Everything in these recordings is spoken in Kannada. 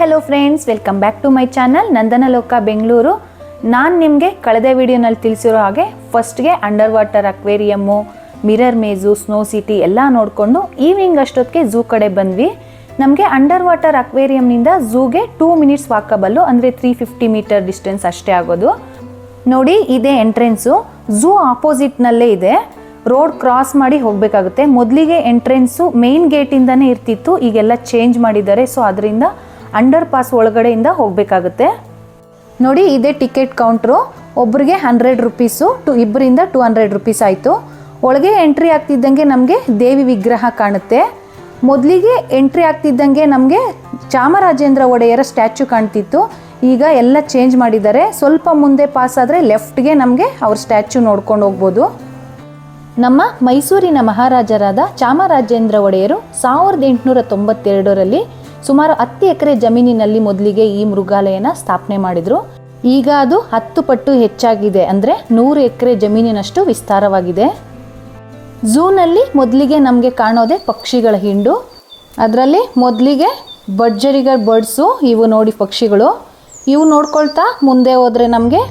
Hello friends welcome back to my channel Nandanaloka Bengaluru. ನಾನು ನಿಮಗೆ ಕಳೆದ ವಿಡಿಯೋನಲ್ಲಿ ತಿಳಿಸಿರೋ ಹಾಗೆ ಫಸ್ಟ್ಗೆ under water aquarium mirror maze snow city ಎಲ್ಲ ನೋಡಿಕೊಂಡು ಈವ್ನಿಂಗ್ ಅಷ್ಟೊತ್ತಿಗೆ ಝೂ ಕಡೆ ಬಂದ್ವಿ. ನಮಗೆ ಅಂಡರ್ ವಾಟರ್ ಅಕ್ವೇರಿಯಂನಿಂದ ಝೂಗೆ ಟೂ ಮಿನಿಟ್ಸ್ ವಾಕಬಲ್ಲು ಅಂದರೆ ತ್ರೀ ಫಿಫ್ಟಿ ಮೀಟರ್ ಡಿಸ್ಟೆನ್ಸ್ ಅಷ್ಟೇ ಆಗೋದು. ನೋಡಿ, ಇದೇ ಎಂಟ್ರೆನ್ಸು ಝೂ ಆಪೋಸಿಟ್ನಲ್ಲೇ ಇದೆ. ರೋಡ್ ಕ್ರಾಸ್ ಮಾಡಿ ಹೋಗಬೇಕಾಗುತ್ತೆ. ಮೊದಲಿಗೆ ಎಂಟ್ರೆನ್ಸು ಮೇನ್ ಗೇಟಿಂದನೇ ಇರ್ತಿತ್ತು, ಈಗೆಲ್ಲ ಚೇಂಜ್ ಮಾಡಿದ್ದಾರೆ. ಸೊ ಅದರಿಂದ ಅಂಡರ್ ಪಾಸ್ ಒಳಗಡೆಯಿಂದ ಹೋಗಬೇಕಾಗುತ್ತೆ. ನೋಡಿ ಇದೇ ಟಿಕೆಟ್ ಕೌಂಟ್ರು. ಒಬ್ರಿಗೆ ಹಂಡ್ರೆಡ್ ರುಪೀಸು, ಟು ಇಬ್ಬರಿಂದ ಟು ಹಂಡ್ರೆಡ್ ರುಪೀಸ್ ಆಯಿತು. ಒಳಗೆ ಎಂಟ್ರಿ ಆಗ್ತಿದ್ದಂಗೆ ನಮಗೆ ದೇವಿ ವಿಗ್ರಹ ಕಾಣುತ್ತೆ. ಮೊದಲಿಗೆ ಎಂಟ್ರಿ ಆಗ್ತಿದ್ದಂಗೆ ನಮಗೆ ಚಾಮರಾಜೇಂದ್ರ ಒಡೆಯರ ಸ್ಟ್ಯಾಚು ಕಾಣ್ತಿತ್ತು. ಈಗ ಎಲ್ಲ ಚೇಂಜ್ ಮಾಡಿದ್ದಾರೆ. ಸ್ವಲ್ಪ ಮುಂದೆ ಪಾಸ್ ಆದರೆ ಲೆಫ್ಟ್ಗೆ ನಮಗೆ ಅವ್ರ ಸ್ಟ್ಯಾಚು ನೋಡ್ಕೊಂಡು ಹೋಗ್ಬೋದು. ನಮ್ಮ ಮೈಸೂರಿನ ಮಹಾರಾಜರಾದ ಚಾಮರಾಜೇಂದ್ರ ಒಡೆಯರು ಸಾವಿರದ ಎಂಟುನೂರ ತೊಂಬತ್ತೆರಡರಲ್ಲಿ ಸುಮಾರು ಹತ್ತು ಎಕರೆ ಜಮೀನಿನಲ್ಲಿ ಮೊದಲಿಗೆ ಈ ಮೃಗಾಲಯನ ಸ್ಥಾಪನೆ ಮಾಡಿದರು. ಈಗ ಅದು ಹತ್ತು ಪಟ್ಟು ಹೆಚ್ಚಾಗಿದೆ ಅಂದರೆ ನೂರು ಎಕರೆ ಜಮೀನಿನಷ್ಟು ವಿಸ್ತಾರವಾಗಿದೆ. ಝೂನಲ್ಲಿ ಮೊದಲಿಗೆ ನಮಗೆ ಕಾಣೋದೆ ಪಕ್ಷಿಗಳ ಹಿಂಡು. ಅದರಲ್ಲಿ ಮೊದಲಿಗೆ ಬಡ್ಜರಿಗರ್ ಬರ್ಡ್ಸು, ಇವು ನೋಡಿ ಪಕ್ಷಿಗಳು. ಇವು ನೋಡ್ಕೊಳ್ತಾ ಮುಂದೆ ಹೋದರೆ ನಮಗೆ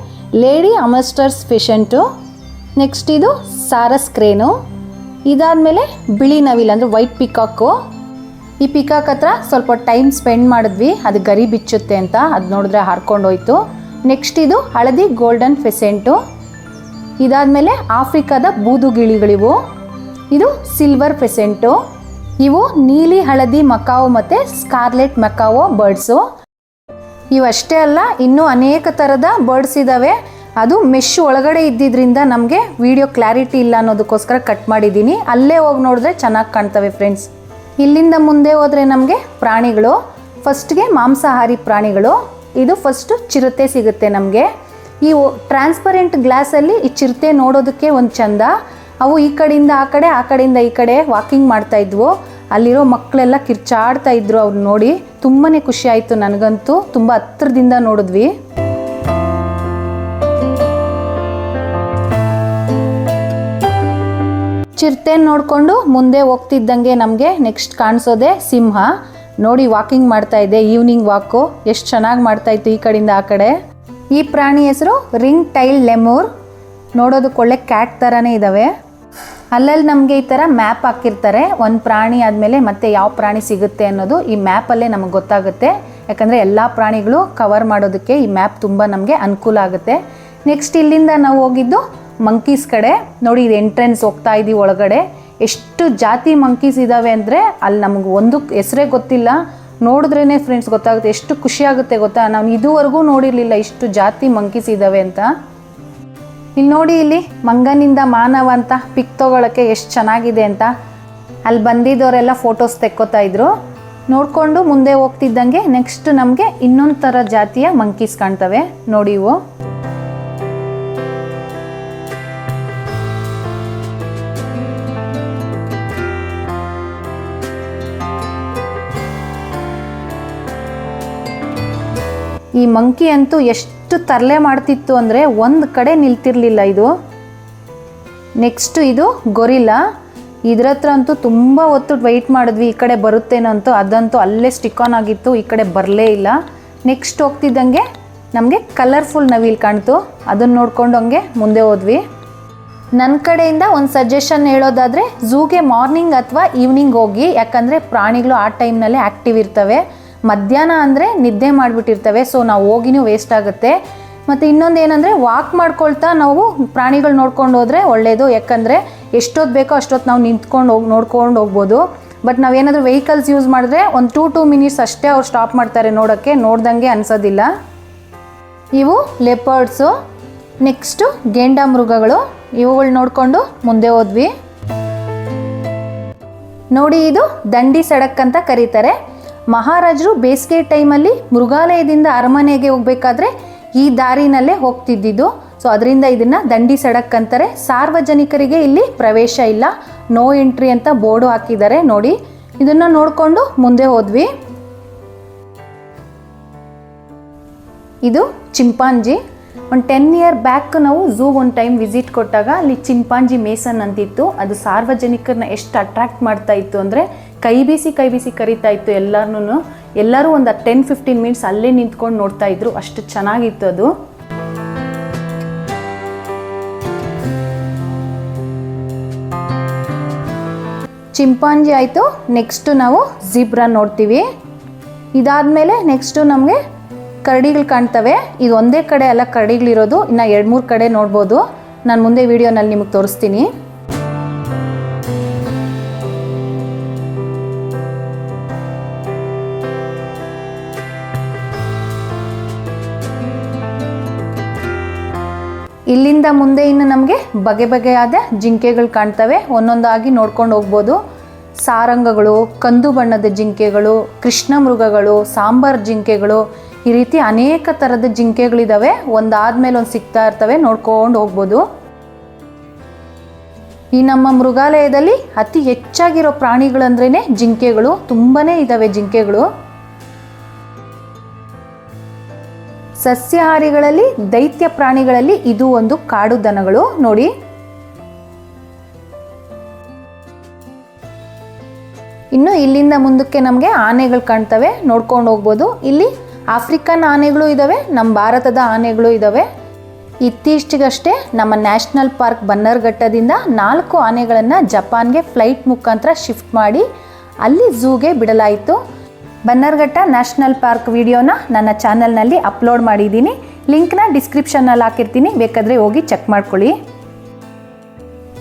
ಲೇಡಿ ಅಮಸ್ಟರ್ಸ್ ಫಿಶೆಂಟು ನೆಕ್ಸ್ಟ್ ಇದು ಸಾರಸ್ ಕ್ರೇನು. ಇದಾದಮೇಲೆ ಬಿಳಿ ನವಿಲ್ ಅಂದರೆ ವೈಟ್ ಪಿಕಾಕು. ಈ ಪಿಕಾಕ್ ಹತ್ರ ಸ್ವಲ್ಪ ಟೈಮ್ ಸ್ಪೆಂಡ್ ಮಾಡಿದ್ವಿ. ಅದು ಗರಿ ಬಿಚ್ಚುತ್ತೆ ಅಂತ ಅದು ನೋಡಿದ್ರೆ ಹಾರ್ಕೊಂಡು ಹೋಯ್ತು ನೆಕ್ಸ್ಟ್ ಇದು ಹಳದಿ ಗೋಲ್ಡನ್ ಫೆಸೆಂಟು ಇದಾದಮೇಲೆ ಆಫ್ರಿಕಾದ ಬೂದುಗಿಳಿಗಳಿವು ಇದು ಸಿಲ್ವರ್ ಫೆಸೆಂಟು ಇವು ನೀಲಿ, ಹಳದಿ ಮಕಾವೋ ಮತ್ತು ಸ್ಕಾರ್ಲೆಟ್ ಮಕಾವೋ ಬರ್ಡ್ಸು ಇವಷ್ಟೇ ಅಲ್ಲ, ಇನ್ನೂ ಅನೇಕ ಥರದ ಬರ್ಡ್ಸ್ ಇದ್ದಾವೆ ಅದು ಮೆಶ್ ಒಳಗಡೆ ಇದ್ದಿದ್ರಿಂದ ನಮಗೆ ವಿಡಿಯೋ ಕ್ಲಾರಿಟಿ ಇಲ್ಲ ಅನ್ನೋದಕ್ಕೋಸ್ಕರ ಕಟ್ ಮಾಡಿದ್ದೀನಿ. ಅಲ್ಲೇ ಹೋಗಿ ನೋಡಿದ್ರೆ ಚೆನ್ನಾಗಿ ಕಾಣ್ತವೆ ಫ್ರೆಂಡ್ಸ್ ಇಲ್ಲಿಂದ ಮುಂದೆ ಹೋದರೆ ನಮಗೆ ಪ್ರಾಣಿಗಳು ಫಸ್ಟ್ಗೆ ಮಾಂಸಾಹಾರಿ ಪ್ರಾಣಿಗಳು, ಇದು ಫಸ್ಟು ಚಿರತೆ ಸಿಗುತ್ತೆ ನಮಗೆ. ಈ ಟ್ರಾನ್ಸ್ಪರೆಂಟ್ ಗ್ಲಾಸಲ್ಲಿ ಈ ಚಿರತೆ ನೋಡೋದಕ್ಕೆ ಒಂದು ಚಂದ. ಅವು ಈ ಕಡೆಯಿಂದ ಆ ಕಡೆ, ಆ ಕಡೆಯಿಂದ ಈ ಕಡೆ ವಾಕಿಂಗ್ ಮಾಡ್ತಾ ಇದ್ವು. ಅಲ್ಲಿರೋ ಮಕ್ಕಳೆಲ್ಲ ಕಿರ್ಚಾಡ್ತಾ ಇದ್ರು ಅವ್ರು ನೋಡಿ. ತುಂಬಾ ಖುಷಿ ಆಯಿತು ನನಗಂತೂ. ತುಂಬ ಹತ್ರದಿಂದ ನೋಡಿದ್ವಿ. ಚಿರತೆ ನೋಡಿಕೊಂಡು ಮುಂದೆ ಹೋಗ್ತಿದ್ದಂಗೆ ನಮಗೆ ನೆಕ್ಸ್ಟ್ ಕಾಣಿಸೋದೆ ಸಿಂಹ. ನೋಡಿ ವಾಕಿಂಗ್ ಮಾಡ್ತಾ ಇದೆ ಈವ್ನಿಂಗ್ ವಾಕು ಎಷ್ಟು ಚೆನ್ನಾಗಿ ಮಾಡ್ತಾ ಇತ್ತು ಈ ಕಡೆಯಿಂದ ಆ ಕಡೆ. ಈ ಪ್ರಾಣಿ ಹೆಸರು ರಿಂಗ್ ಟೈಲ್ ಲೆಮೂರ್. ನೋಡೋದಕ್ಕೆ ಒಳ್ಳೆ ಕ್ಯಾಟ್ ಥರನೇ ಇದ್ದಾವೆ ಅಲ್ಲಲ್ಲಿ ನಮಗೆ ಈ ಥರ ಮ್ಯಾಪ್ ಹಾಕಿರ್ತಾರೆ. ಒಂದು ಪ್ರಾಣಿ ಆದಮೇಲೆ ಮತ್ತೆ ಯಾವ ಪ್ರಾಣಿ ಸಿಗುತ್ತೆ ಅನ್ನೋದು ಈ ಮ್ಯಾಪಲ್ಲೇ ನಮಗೆ ಗೊತ್ತಾಗುತ್ತೆ. ಯಾಕಂದರೆ ಎಲ್ಲ ಪ್ರಾಣಿಗಳು ಕವರ್ ಮಾಡೋದಕ್ಕೆ ಈ ಮ್ಯಾಪ್ ತುಂಬ ನಮಗೆ ಅನುಕೂಲ ಆಗುತ್ತೆ. ನೆಕ್ಸ್ಟ್ ಇಲ್ಲಿಂದ ನಾವು ಹೋಗಿದ್ದು ಮಂಕೀಸ್ ಕಡೆ. ನೋಡಿ, ಇದು ಎಂಟ್ರೆನ್ಸ್ ಹೋಗ್ತಾ ಇದ್ದೀವಿ ಒಳಗಡೆ. ಎಷ್ಟು ಜಾತಿ ಮಂಕೀಸ್ ಇದ್ದಾವೆ ಅಂದರೆ ಅಲ್ಲಿ ನಮಗೆ ಒಂದು ಹೆಸರೇ ಗೊತ್ತಿಲ್ಲ. ನೋಡಿದ್ರೇ ಫ್ರೆಂಡ್ಸ್ ಗೊತ್ತಾಗುತ್ತೆ. ಎಷ್ಟು ಖುಷಿಯಾಗುತ್ತೆ ಗೊತ್ತಾ? ನಾವು ಇದುವರೆಗೂ ನೋಡಿರಲಿಲ್ಲ ಇಷ್ಟು ಜಾತಿ ಮಂಕೀಸ್ ಇದ್ದಾವೆ ಅಂತ. ಇಲ್ಲಿ ನೋಡಿ ಇಲ್ಲಿ, ಮಂಗನಿಂದ ಮಾನವ ಅಂತ ಪಿಕ್ ತೊಗೊಳಕ್ಕೆ ಎಷ್ಟು ಚೆನ್ನಾಗಿದೆ ಅಂತ. ಅಲ್ಲಿ ಬಂದಿದ್ದವರೆಲ್ಲ ಫೋಟೋಸ್ ತೆಕ್ಕೋತಾ ಇದ್ರು. ನೋಡಿಕೊಂಡು ಮುಂದೆ ಹೋಗ್ತಿದ್ದಂಗೆ ನೆಕ್ಸ್ಟ್ ನಮಗೆ ಇನ್ನೊಂದು ಥರ ಜಾತಿಯ ಮಂಕೀಸ್ ಕಾಣ್ತವೆ. ನೋಡಿ ಈ ಮಂಕಿ ಅಂತೂ ಎಷ್ಟು ತರಲೆ ಮಾಡ್ತಿತ್ತು ಅಂದರೆ ಒಂದು ಕಡೆ ನಿಲ್ತಿರ್ಲಿಲ್ಲ ಇದು. ನೆಕ್ಸ್ಟ್ ಇದು ಗೊರಿಲ್ಲ. ಇದ್ರ ಹತ್ರ ಅಂತೂ ತುಂಬ ಹೊತ್ತು ವೆಯ್ಟ್ ಮಾಡಿದ್ವಿ, ಈ ಕಡೆ ಬರುತ್ತೇನೋ ಅಂತೂ, ಅದಂತೂ ಅಲ್ಲೇ ಸ್ಟಿಕ್ ಆನ್ ಆಗಿತ್ತು, ಈ ಕಡೆ ಬರಲೇ ಇಲ್ಲ. ನೆಕ್ಸ್ಟ್ ಹೋಗ್ತಿದ್ದಂಗೆ ನಮಗೆ ಕಲರ್ಫುಲ್ ನವಿಲ್ ಕಾಣ್ತು, ಅದನ್ನು ನೋಡ್ಕೊಂಡು ಹಂಗೆ ಮುಂದೆ ಹೋದ್ವಿ. ನನ್ನ ಕಡೆಯಿಂದ ಒಂದು ಸಜೆಷನ್ ಹೇಳೋದಾದರೆ ಝೂಗೆ ಮಾರ್ನಿಂಗ್ ಅಥವಾ ಈವ್ನಿಂಗ್ ಹೋಗಿ, ಯಾಕಂದರೆ ಪ್ರಾಣಿಗಳು ಆ ಟೈಮ್ನಲ್ಲೇ ಆ್ಯಕ್ಟಿವ್ ಇರ್ತವೆ. ಮಧ್ಯಾಹ್ನ ಅಂದರೆ ನಿದ್ದೆ ಮಾಡಿಬಿಟ್ಟಿರ್ತವೆ ಸೊ ನಾವು ಹೋಗಿನೂ ವೇಸ್ಟ್ ಆಗುತ್ತೆ. ಮತ್ತು ಇನ್ನೊಂದು ಏನಂದರೆ ವಾಕ್ ಮಾಡ್ಕೊಳ್ತಾ ನಾವು ಪ್ರಾಣಿಗಳು ನೋಡ್ಕೊಂಡು ಹೋದರೆ ಒಳ್ಳೆಯದು ಯಾಕಂದರೆ ಎಷ್ಟೊತ್ತು ಬೇಕೋ ಅಷ್ಟೊತ್ತು ನಾವು ನಿಂತ್ಕೊಂಡು ಹೋಗಿ, ನೋಡ್ಕೊಂಡು ಹೋಗ್ಬೋದು. ಬಟ್ ನಾವೇನಾದರೂ ವೆಹಿಕಲ್ಸ್ ಯೂಸ್ ಮಾಡಿದ್ರೆ ಒಂದು ಟೂ ಟೂ ಮಿನಿಟ್ಸ್ ಅಷ್ಟೇ ಅವ್ರು ಸ್ಟಾಪ್ ಮಾಡ್ತಾರೆ ನೋಡೋಕ್ಕೆ, ನೋಡ್ದಂಗೆ ಅನಿಸೋದಿಲ್ಲ. ಇವು ಲೆಪರ್ಡ್ಸು ನೆಕ್ಸ್ಟು ಗೇಂಡ ಮೃಗಗಳು, ಇವುಗಳು ನೋಡಿಕೊಂಡು ಮುಂದೆ ಹೋದ್ವಿ. ನೋಡಿ ಇದು ದಂಡಿ ಸಡಕ್ ಅಂತ ಕರೀತಾರೆ. ಮಹಾರಾಜರು ಬೇಸಿಗೆ ಟೈಮಲ್ಲಿ ಮೃಗಾಲಯದಿಂದ ಅರಮನೆಗೆ ಹೋಗಬೇಕಾದ್ರೆ ಈ ದಾರಿನಲ್ಲೇ ಹೋಗ್ತಿದ್ದಿದ್ದು. ಸೊ ಅದರಿಂದ ಇದನ್ನು ದಂಡಿ ಸಡಕ್ ಅಂತಾರೆ. ಸಾರ್ವಜನಿಕರಿಗೆ ಇಲ್ಲಿ ಪ್ರವೇಶ ಇಲ್ಲ. ನೋ ಎಂಟ್ರಿ ಅಂತ ಬೋರ್ಡು ಹಾಕಿದ್ದಾರೆ ನೋಡಿ. ಇದನ್ನು ನೋಡಿಕೊಂಡು ಮುಂದೆ ಹೋದ್ವಿ. ಇದು ಚಿಂಪಾಂಜಿ. ಒಂದು ಟೆನ್ ಇಯರ್ ಬ್ಯಾಕ್ ನಾವು ಝೂ ಒಂದು ಟೈಮ್ ವಿಸಿಟ್ ಕೊಟ್ಟಾಗ ಅಲ್ಲಿ ಚಿಂಪಾಂಜಿ ಮೇಸನ್ ಅಂತಿತ್ತು. ಅದು ಸಾರ್ವಜನಿಕರನ್ನ ಎಷ್ಟು ಅಟ್ರಾಕ್ಟ್ ಮಾಡ್ತಾ ಇತ್ತು ಅಂದರೆ ಕೈ ಬೀಸಿ ಕೈ ಬೀಸಿ ಕರಿತಾ ಇತ್ತು ಎಲ್ಲರನ್ನೂ. ಎಲ್ಲರೂ ಒಂದು ಟೆನ್ ಫಿಫ್ಟೀನ್ ಮಿನಿಟ್ಸ್ ಅಲ್ಲೇ ನಿಂತ್ಕೊಂಡು ನೋಡ್ತಾ ಇದ್ರು. ಅಷ್ಟು ಚೆನ್ನಾಗಿತ್ತು ಅದು. ಚಿಂಪಾಂಜಿ ಆಯಿತು. ನೆಕ್ಸ್ಟು ನಾವು ಜಿಬ್ರಾ ನೋಡ್ತೀವಿ. ಇದಾದಮೇಲೆ ನೆಕ್ಸ್ಟು ನಮಗೆ ಕರಡಿಗಳು ಕಾಣ್ತವೆ. ಇದು ಒಂದೇ ಕಡೆ ಅಲ್ಲ, ಕರಡಿಗಳಿರೋದು. ಇನ್ನು ಎರಡು, ಮೂರು ಕಡೆ ನೋಡ್ಬೋದು. ನಾನು ಮುಂದೆ ವೀಡಿಯೋನಲ್ಲಿ ನಿಮಗೆ ತೋರಿಸ್ತೀನಿ. ಇಲ್ಲಿಂದ ಮುಂದೆ ಇನ್ನು ನಮಗೆ ಬಗೆ ಬಗೆಯಾದ ಜಿಂಕೆಗಳು ಕಾಣ್ತವೆ. ಒಂದೊಂದಾಗಿ ನೋಡ್ಕೊಂಡು ಹೋಗ್ಬೋದು. ಸಾರಂಗಗಳು, ಕಂದು ಬಣ್ಣದ ಜಿಂಕೆಗಳು, ಕೃಷ್ಣ ಮೃಗಗಳು, ಸಾಂಬಾರ್ ಜಿಂಕೆಗಳು, ಈ ರೀತಿ ಅನೇಕ ಥರದ ಜಿಂಕೆಗಳಿದಾವೆ. ಒಂದಾದ್ಮೇಲೆ ಒಂದು ಸಿಗ್ತಾ ಇರ್ತವೆ. ನೋಡ್ಕೊಂಡು ಹೋಗ್ಬೋದು. ಈ ನಮ್ಮ ಮೃಗಾಲಯದಲ್ಲಿ ಅತಿ ಹೆಚ್ಚಾಗಿರೋ ಪ್ರಾಣಿಗಳಂದ್ರೇ ಜಿಂಕೆಗಳು. ತುಂಬಾ ಇದ್ದಾವೆ ಜಿಂಕೆಗಳು. ಸಸ್ಯಾಹಾರಿಗಳಲ್ಲಿ, ದೈತ್ಯ ಪ್ರಾಣಿಗಳಲ್ಲಿ ಇದು ಒಂದು ಕಾಡು ದನಗಳು. ನೋಡಿ. ಇನ್ನು ಇಲ್ಲಿಂದ ಮುಂದಕ್ಕೆ ನಮಗೆ ಆನೆಗಳು ಕಾಣ್ತವೆ. ನೋಡ್ಕೊಂಡು ಹೋಗ್ಬೋದು. ಇಲ್ಲಿ ಆಫ್ರಿಕನ್ ಆನೆಗಳು ಇದ್ದಾವೆ ನಮ್ಮ ಭಾರತದ ಆನೆಗಳು ಇದ್ದಾವೆ ಇತ್ತೀಚೆಗಷ್ಟೇ ನಮ್ಮ ನ್ಯಾಷನಲ್ ಪಾರ್ಕ್ ಬನ್ನರ್ಘಟ್ಟದಿಂದ ನಾಲ್ಕು ಆನೆಗಳನ್ನು ಜಪಾನ್ಗೆ ಫ್ಲೈಟ್ ಮುಖಾಂತರ ಶಿಫ್ಟ್ ಮಾಡಿ ಅಲ್ಲಿ ಝೂಗೆ ಬಿಡಲಾಯಿತು. ಬನ್ನರ್ಘಟ್ಟ ನ್ಯಾಷನಲ್ ಪಾರ್ಕ್ ವಿಡಿಯೋನ ನನ್ನ ಚಾನಲ್ನಲ್ಲಿ ಅಪ್ಲೋಡ್ ಮಾಡಿದ್ದೀನಿ. ಲಿಂಕ್ನ ಡಿಸ್ಕ್ರಿಪ್ಷನ್ನಲ್ಲಿ ಹಾಕಿರ್ತೀನಿ. ಬೇಕಾದರೆ ಹೋಗಿ ಚೆಕ್ ಮಾಡ್ಕೊಳ್ಳಿ.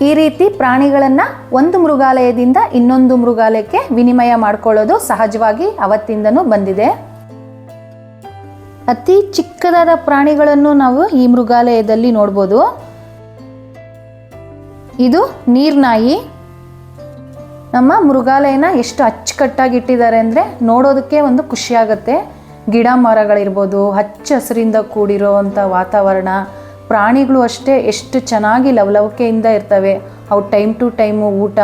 ಈ ರೀತಿ ಪ್ರಾಣಿಗಳನ್ನು ಒಂದು ಮೃಗಾಲಯದಿಂದ ಇನ್ನೊಂದು ಮೃಗಾಲಯಕ್ಕೆ ವಿನಿಮಯ ಮಾಡ್ಕೊಳ್ಳೋದು ಸಹಜವಾಗಿ ಅವತ್ತಿಂದನೂ ಬಂದಿದೆ. ಅತಿ ಚಿಕ್ಕದಾದ ಪ್ರಾಣಿಗಳನ್ನು ನಾವು ಈ ಮೃಗಾಲಯದಲ್ಲಿ ನೋಡ್ಬೋದು. ಇದು ನೀರ್ನಾಯಿ ನಮ್ಮ ಮೃಗಾಲಯನ ಎಷ್ಟು ಅಚ್ಚುಕಟ್ಟಾಗಿ ಇಟ್ಟಿದ್ದಾರೆ ಅಂದರೆ ನೋಡೋದಕ್ಕೆ ಒಂದು ಖುಷಿಯಾಗುತ್ತೆ. ಗಿಡ ಮರಗಳಿರ್ಬೋದು, ಹಚ್ಚ ಹಸಿರಿಂದ ಕೂಡಿರೋವಂಥ ವಾತಾವರಣ, ಪ್ರಾಣಿಗಳು ಅಷ್ಟೇ ಎಷ್ಟು ಚೆನ್ನಾಗಿ ಲವಲವಿಕೆಯಿಂದ ಇರ್ತವೆ. ಅವು ಟೈಮ್ ಟು ಟೈಮು ಊಟ,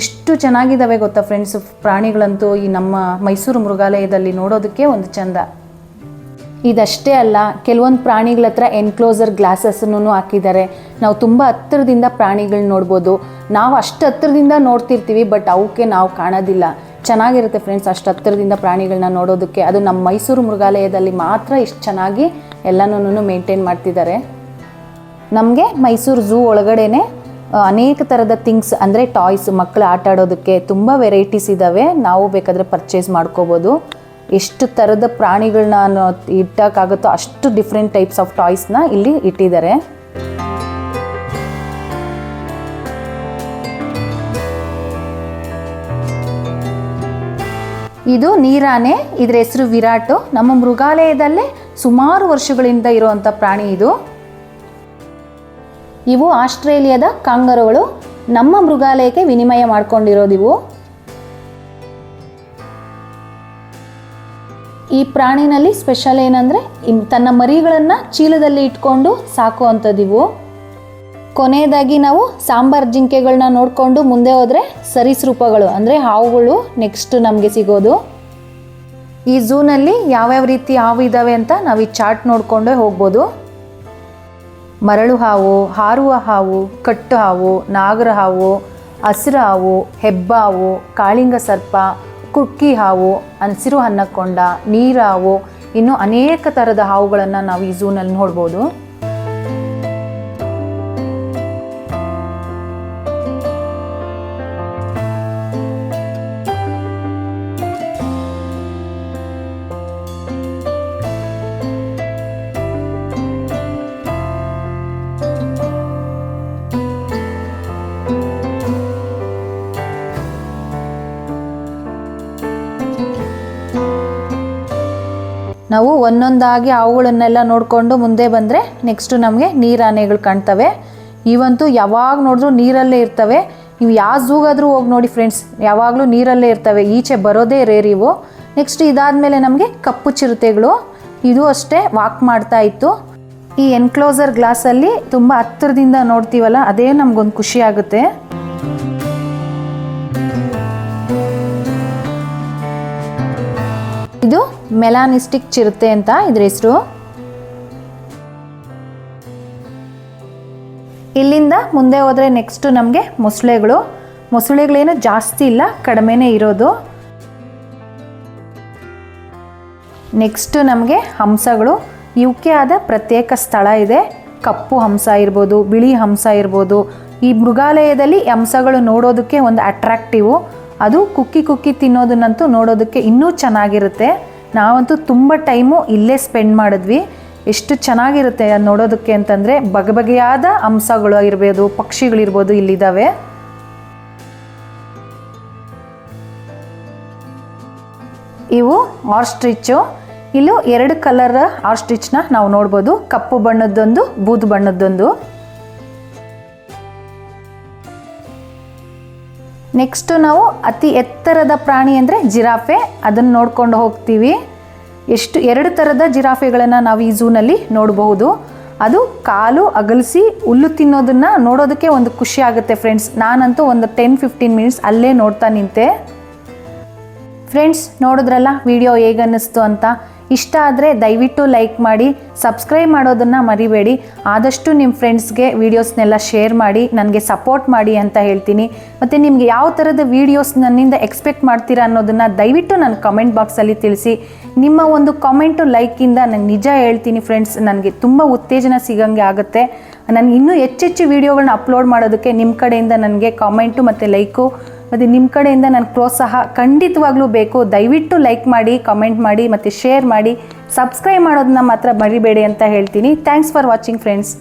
ಎಷ್ಟು ಚೆನ್ನಾಗಿದ್ದಾವೆ ಗೊತ್ತಾ ಫ್ರೆಂಡ್ಸ್? ಪ್ರಾಣಿಗಳಂತೂ ಈ ನಮ್ಮ ಮೈಸೂರು ಮೃಗಾಲಯದಲ್ಲಿ ನೋಡೋದಕ್ಕೆ ಒಂದು ಚಂದ. ಇದಷ್ಟೇ ಅಲ್ಲ, ಕೆಲವೊಂದು ಪ್ರಾಣಿಗಳ ಹತ್ರ ಎನ್ಕ್ಲೋಸರ್ ಗ್ಲಾಸಸ್ಸನ್ನು ಹಾಕಿದ್ದಾರೆ. ನಾವು ತುಂಬ ಹತ್ತಿರದಿಂದ ಪ್ರಾಣಿಗಳನ್ನ ನೋಡ್ಬೋದು. ನಾವು ಅಷ್ಟು ಹತ್ತಿರದಿಂದ ನೋಡ್ತಿರ್ತೀವಿ ಬಟ್ ಅವಕ್ಕೆ ನಾವು ಕಾಣೋದಿಲ್ಲ. ಚೆನ್ನಾಗಿರುತ್ತೆ ಫ್ರೆಂಡ್ಸ್ ಅಷ್ಟು ಹತ್ತಿರದಿಂದ ಪ್ರಾಣಿಗಳನ್ನ ನೋಡೋದಕ್ಕೆ. ಅದು ನಮ್ಮ ಮೈಸೂರು ಮೃಗಾಲಯದಲ್ಲಿ ಮಾತ್ರ ಇಷ್ಟು ಚೆನ್ನಾಗಿ ಎಲ್ಲನೂ ಮೇಂಟೈನ್ ಮಾಡ್ತಿದ್ದಾರೆ. ನಮಗೆ ಮೈಸೂರು ಝೂ ಒಳಗಡೆನೆ ಅನೇಕ ಥರದ ಥಿಂಗ್ಸ್ ಅಂದರೆ ಟಾಯ್ಸ್ ಮಕ್ಕಳು ಆಟ ಆಡೋದಕ್ಕೆ ತುಂಬ ವೆರೈಟೀಸ್ ಇದ್ದಾವೆ ನಾವು ಬೇಕಾದರೆ ಪರ್ಚೇಸ್ ಮಾಡ್ಕೋಬೋದು. ಎಷ್ಟು ಥರದ ಪ್ರಾಣಿಗಳನ್ನ ಇಟ್ಟಕ್ಕಾಗುತ್ತೋ ಅಷ್ಟು ಡಿಫ್ರೆಂಟ್ ಟೈಪ್ಸ್ ಆಫ್ ಟಾಯ್ಸ್ನ ಇಲ್ಲಿ ಇಟ್ಟಿದ್ದಾರೆ. ಇದು ನೀರಾನೆ, ಇದರ ಹೆಸರು ವಿರಾಟು. ನಮ್ಮ ಮೃಗಾಲಯದಲ್ಲೇ ಸುಮಾರು ವರ್ಷಗಳಿಂದ ಇರುವಂಥ ಪ್ರಾಣಿ ಇದು. ಇವು ಆಸ್ಟ್ರೇಲಿಯಾದ ಕಾಂಗರುಗಳು. ನಮ್ಮ ಮೃಗಾಲಯಕ್ಕೆ ವಿನಿಮಯ ಮಾಡ್ಕೊಂಡಿರೋದಿವು ಈ ಪ್ರಾಣಿನಲ್ಲಿ ಸ್ಪೆಷಲ್ ಏನಂದರೆ ತನ್ನ ಮರಿಗಳನ್ನು ಚೀಲದಲ್ಲಿ ಇಟ್ಕೊಂಡು ಸಾಕುವಂಥದ್ದು ಇವು. ಕೊನೆಯದಾಗಿ ನಾವು ಸಾಂಬಾರ್ ಜಿಂಕೆಗಳನ್ನ ನೋಡಿಕೊಂಡು ಮುಂದೆ ಹೋದರೆ ಸರೀಸೃಪಗಳು ಅಂದರೆ ಹಾವುಗಳು ನೆಕ್ಸ್ಟ್ ನಮಗೆ ಸಿಗೋದು. ಈ ಝೂನಲ್ಲಿ ಯಾವ್ಯಾವ ರೀತಿ ಹಾವು ಇದ್ದಾವೆ ಅಂತ ನಾವು ಈ ಚಾರ್ಟ್ ನೋಡಿಕೊಂಡೇ ಹೋಗ್ಬೋದು. ಮರಳು ಹಾವು, ಹಾರುವ ಹಾವು, ಕಟ್ಟು ಹಾವು, ನಾಗರ ಹಾವು, ಹಸಿರು ಹಾವು ಹೆಬ್ಬಾವು ಕಾಳಿಂಗ ಸರ್ಪ ಕುಕ್ಕಿ ಹಾವು ಹಸಿರು ಹನ್ನಕೊಂಡ ನೀರಾವು ಇನ್ನೂ ಅನೇಕ ಥರದ ಹಾವುಗಳನ್ನು ನಾವು ಈ ಝೂನಲ್ಲಿ ನೋಡ್ಬೋದು. ನಾವು ಒಂದೊಂದಾಗಿ ಅವುಗಳನ್ನೆಲ್ಲ ನೋಡಿಕೊಂಡು ಮುಂದೆ ಬಂದರೆ ನೆಕ್ಸ್ಟು ನಮಗೆ ನೀರಾನೆಗಳು ಕಾಣ್ತವೆ. ಇವಂತೂ ಯಾವಾಗ ನೋಡಿದ್ರು ನೀರಲ್ಲೇ ಇರ್ತವೆ. ನೀವು ಯಾವ ಝೂಗಾದರೂ ಹೋಗಿ ನೋಡಿ ಫ್ರೆಂಡ್ಸ್ ಯಾವಾಗಲೂ ನೀರಲ್ಲೇ ಇರ್ತವೆ. ಈಚೆ ಬರೋದೇ ರೇರ್ ಇವು. ನೆಕ್ಸ್ಟ್ ಇದಾದಮೇಲೆ ನಮಗೆ ಕಪ್ಪು ಚಿರತೆಗಳು. ಇದು ಅಷ್ಟೇ ವಾಕ್ ಮಾಡ್ತಾ ಇತ್ತು. ಈ ಎನ್ಕ್ಲೋಸರ್ ಗ್ಲಾಸಲ್ಲಿ ತುಂಬ ಹತ್ತಿರದಿಂದ ನೋಡ್ತೀವಲ್ಲ, ಅದೇ ನಮಗೊಂದು ಖುಷಿ ಆಗುತ್ತೆ. ಮೆಲಾನಿಸ್ಟಿಕ್ ಚಿರತೆ ಅಂತ ಇದ್ರ ಹೆಸರು. ಇಲ್ಲಿಂದ ಮುಂದೆ ಹೋದರೆ ನೆಕ್ಸ್ಟ್ ನಮಗೆ ಮೊಸಳೆಗಳು. ಮೊಸಳೆಗಳೇನು ಜಾಸ್ತಿ ಇಲ್ಲ, ಕಡಿಮೆನೇ ಇರೋದು. ನೆಕ್ಸ್ಟ್ ನಮಗೆ ಹಂಸಗಳು. ಇವಕ್ಕೆ ಆದ ಪ್ರತ್ಯೇಕ ಸ್ಥಳ ಇದೆ. ಕಪ್ಪು ಹಂಸ ಇರ್ಬೋದು, ಬಿಳಿ ಹಂಸ ಇರ್ಬೋದು. ಈ ಮೃಗಾಲಯದಲ್ಲಿ ಹಂಸಗಳು ನೋಡೋದಕ್ಕೆ ಒಂದು ಅಟ್ರಾಕ್ಟಿವು ಅದು ಕುಕ್ಕಿ ಕುಕ್ಕಿ ತಿನ್ನೋದನ್ನಂತೂ ನೋಡೋದಕ್ಕೆ ಇನ್ನೂ ಚೆನ್ನಾಗಿರುತ್ತೆ. ನಾವಂತೂ ತುಂಬ ಟೈಮು ಇಲ್ಲೇ ಸ್ಪೆಂಡ್ ಮಾಡಿದ್ವಿ. ಎಷ್ಟು ಚೆನ್ನಾಗಿರುತ್ತೆ ನೋಡೋದಕ್ಕೆ ಅಂತಂದರೆ ಬಗೆ ಬಗೆಯಾದ ಅಂಶಗಳು ಆಗಿರ್ಬೋದು, ಪಕ್ಷಿಗಳಿರ್ಬೋದು ಇಲ್ಲಿದ್ದಾವೆ. ಇವು ಆರ್ಸ್ಟ್ರಿಚ್ಚು ಇಲ್ಲೂ ಎರಡು ಕಲರ್ ಆರ್ಸ್ಟ್ರಿಚ್ನ ನಾವು ನೋಡ್ಬೋದು. ಕಪ್ಪು ಬಣ್ಣದ್ದೊಂದು, ಬೂದು ಬಣ್ಣದ್ದೊಂದು. ನೆಕ್ಸ್ಟ್ ನಾವು ಅತಿ ಎತ್ತರದ ಪ್ರಾಣಿ ಅಂದರೆ ಜಿರಾಫೆ. ಅದನ್ನು ನೋಡ್ಕೊಂಡು ಹೋಗ್ತೀವಿ. ಎಷ್ಟು ಎರಡು ಥರದ ಜಿರಾಫೆಗಳನ್ನು ನಾವು ಈ ಝೂನಲ್ಲಿ ನೋಡಬಹುದು. ಅದು ಕಾಲು ಅಗಲಿಸಿ ಹುಲ್ಲು ತಿನ್ನೋದನ್ನು ನೋಡೋದಕ್ಕೆ ಒಂದು ಖುಷಿ ಆಗುತ್ತೆ ಫ್ರೆಂಡ್ಸ್ ನಾನಂತೂ ಒಂದು ಟೆನ್ ಫಿಫ್ಟೀನ್ ಮಿನಿಟ್ಸ್ ಅಲ್ಲೇ ನೋಡ್ತಾ ನಿಂತೆ. ಫ್ರೆಂಡ್ಸ್ ನೋಡಿದ್ರಲ್ಲ ವಿಡಿಯೋ ಹೇಗನ್ನಿಸ್ತು ಅಂತ? ಇಷ್ಟ ಆದರೆ ದಯವಿಟ್ಟು ಲೈಕ್ ಮಾಡಿ, ಸಬ್ಸ್ಕ್ರೈಬ್ ಮಾಡೋದನ್ನು ಮರಿಬೇಡಿ. ಆದಷ್ಟು ನಿಮ್ಮ ಫ್ರೆಂಡ್ಸ್ಗೆ ವೀಡಿಯೋಸ್ನೆಲ್ಲ ಶೇರ್ ಮಾಡಿ, ನನಗೆ ಸಪೋರ್ಟ್ ಮಾಡಿ ಅಂತ ಹೇಳ್ತೀನಿ. ಮತ್ತು ನಿಮಗೆ ಯಾವ ಥರದ ವೀಡಿಯೋಸ್ ನನ್ನಿಂದ ಎಕ್ಸ್ಪೆಕ್ಟ್ ಮಾಡ್ತೀರಾ ಅನ್ನೋದನ್ನು ದಯವಿಟ್ಟು ನನ್ನ ಕಮೆಂಟ್ ಬಾಕ್ಸಲ್ಲಿ ತಿಳಿಸಿ. ನಿಮ್ಮ ಒಂದು ಕಾಮೆಂಟು ಲೈಕಿಂದ ನಾನು ನಿಜ ಹೇಳ್ತೀನಿ ಫ್ರೆಂಡ್ಸ್ ನನಗೆ ತುಂಬ ಉತ್ತೇಜನ ಸಿಗಂಗೆ ಆಗುತ್ತೆ. ನಾನು ಇನ್ನೂ ಹೆಚ್ಚೆಚ್ಚು ವೀಡಿಯೋಗಳನ್ನ ಅಪ್ಲೋಡ್ ಮಾಡೋದಕ್ಕೆ ನಿಮ್ಮ ಕಡೆಯಿಂದ ನನಗೆ ಕಾಮೆಂಟು ಮತ್ತು ಲೈಕು ಮತ್ತು ನಿಮ್ಮ ಕಡೆಯಿಂದ ನನಗೆ ಪ್ರೋತ್ಸಾಹ ಖಂಡಿತವಾಗ್ಲೂ ಬೇಕು. ದಯವಿಟ್ಟು ಲೈಕ್ ಮಾಡಿ ಕಮೆಂಟ್ ಮಾಡಿ, ಮತ್ತು ಶೇರ್ ಮಾಡಿ. ಸಬ್ಸ್ಕ್ರೈಬ್ ಮಾಡೋದನ್ನ ಮಾತ್ರ ಮರಿಬೇಡಿ ಅಂತ ಹೇಳ್ತೀನಿ. Thanks for watching friends